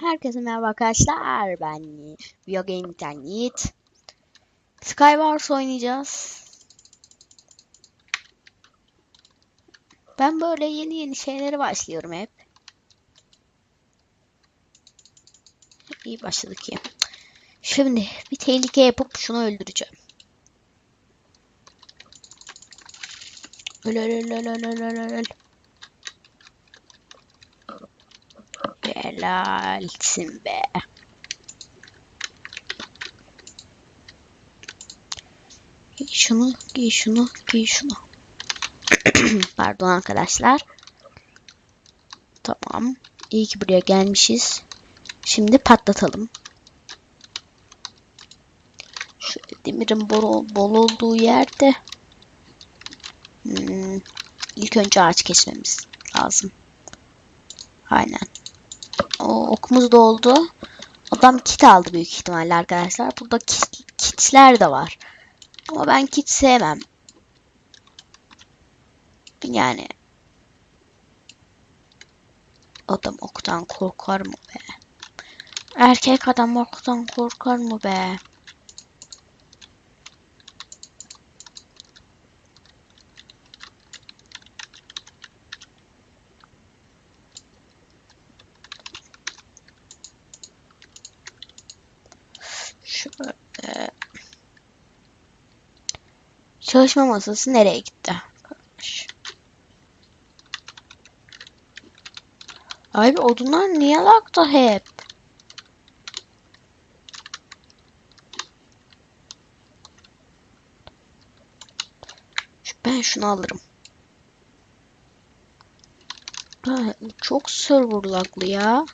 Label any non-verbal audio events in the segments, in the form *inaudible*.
Herkese merhaba arkadaşlar. Ben Video Game Internet. Skywars oynayacağız. Ben böyle yeni yeni şeylere başlıyorum hep. İyi başladık ya. Şimdi bir tehlike yapıp şunu öldüreceğim. Öl öl öl öl öl öl öl Helalsin be. Giy şunu, giy şunu, giy şunu. *clears throat* Pardon arkadaşlar. Tamam. İyi ki buraya gelmişiz. Şimdi patlatalım. Şu demirin bol, olduğu yerde hmm, ilk önce ağaç kesmemiz lazım. Aynen. Okumuz doldu. Adam kit aldı büyük ihtimalle arkadaşlar. Burada kit, kitler de var. Ama ben kit sevmem. Yani adam oktan korkar mı be? Erkek adam oktan korkar mı be? Şöyle. Çalışma masası nereye gitti? Abi odunlar niye lakta hep? Şu- Ben şunu alırım. Ha, çok server laglı ya.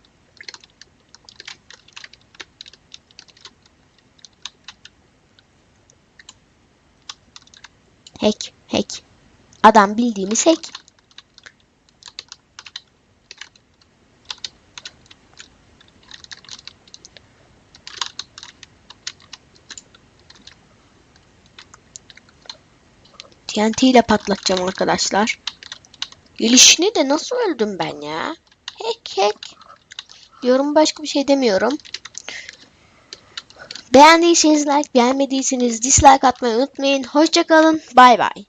Hack, hack. Adam bildiğimiz hack. TNT ile patlatacağım arkadaşlar. Gelişini de nasıl öldüm ben ya? Hack hack. Diyorum başka bir şey demiyorum. Beğendiyseniz like, beğenmediyseniz dislike atmayı unutmayın. Hoşçakalın. Bay bay.